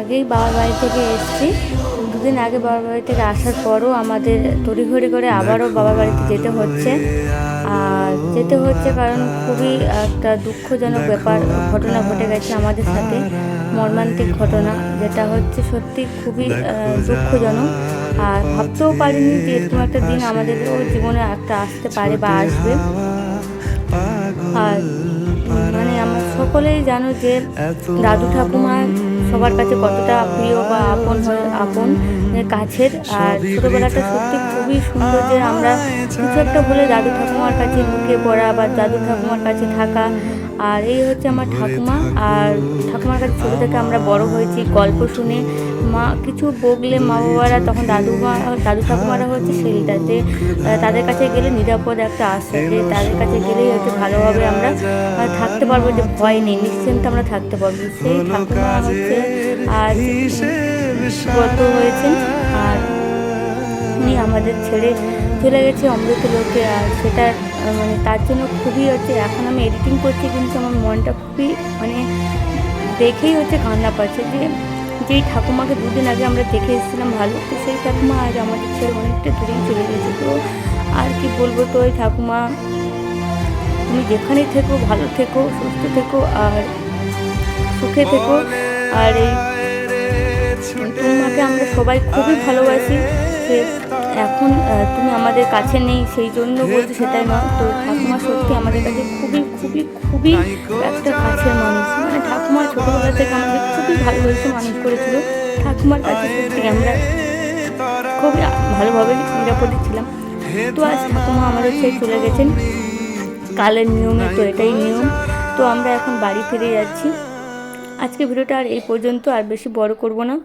আগেই বাবার বাড়ি থেকে এসেছি। দুদিন আগে বাবার বাড়ি থেকে আসার পরও আমাদের তড়িঘড়ি করে আবারও বাবার বাড়িতে যেতে হচ্ছে। আর যেতে হচ্ছে কারণ খুবই একটা দুঃখজনক ব্যাপার, ঘটনা ঘটে গেছে আমাদের সাথে, মর্মান্তিক ঘটনা, যেটা হচ্ছে সত্যি খুবই দুঃখজনক। আর ভাবতেও পারিনি যে এরকম একটা দিন আমাদেরও জীবনে একটা আসতে পারে বা আসবে। আর মানে আমরা সকলেই জানো যে দাদু ঠাকুমা সবার কাছে কতটা প্রিয় বা আপন আপন কাছের। আর ছোটোবেলাটা সত্যি খুবই সুন্দর যে আমরা কিছু একটা বলে দাদু ঠাকুমার কাছে লুকিয়ে পড়া বা দাদু ঠাকুমার কাছে থাকা আর এই হচ্ছে আমার ঠাকুমা। আর ঠাকুমার কাছে ছোটো থেকে আমরা বড় হয়েছি, গল্প শুনে। মা, কিছু বকলে মা বাবারা তখন দাদু মা, দাদু ঠাকুমারা হচ্ছে সেইটাতে তাদের কাছে গেলে নিরাপদ একটা আশ্রয়। যে তাদের কাছে গেলেই হচ্ছে ভালোভাবে আমরা থাকতে পারব যে ভয় নেই, নিশ্চিন্তে আমরা থাকতে পারব। সেই ঠাকুমা হচ্ছে আজ গত হয়েছেন। আর উনি আমাদের ছেড়ে চলে গেছে অমৃত লোকে আর সেটা মানে তার জন্য খুবই হচ্ছে এখন আমি এডিটিং করছি কিন্তু আমার মনটা খুবই মানে দেখেই হচ্ছে কান্না পাচ্ছে যে যেই ঠাকুমাকে দুদিন আগে আমরা দেখে এসেছিলাম ভালো তো সেই ঠাকুমা আজ আমাদের ছেড়ে অনেকটা দূরেই চলে গেছে। তো আর কি বলব তো ওই ঠাকুমা তুমি যেখানেই থেকো ভালো থেকো সুস্থ থেকো আর সুখে থেকো। আর এই তোমাকে আমরা সবাই খুবই ভালোবাসি। সে এখন তুমি আমাদের কাছে নেই, সেই জন্য বলছি সেটাই নয়। তো ঠাকুমা সত্যি আমাদের কাছে খুবই খুবই খুবই একটা কাছের মানুষ। মানে ঠাকুমা ছোটোবেলা থেকে আমাদের খুবই ভালোবেসে মানুষ করেছিল। ঠাকুমার কাছে সত্যি আমরা খুবই ভালোভাবে নিরাপদে ছিলাম। তো আজ ঠাকুমা আমাদের ছেড়ে চলে গেছেন। কালের নিয়মে তো এটাই নিয়ম। তো আমরা এখন বাড়ি ফিরে যাচ্ছি। আজকে ভিডিওটা আর এই পর্যন্ত, আর বেশি বড় করব না।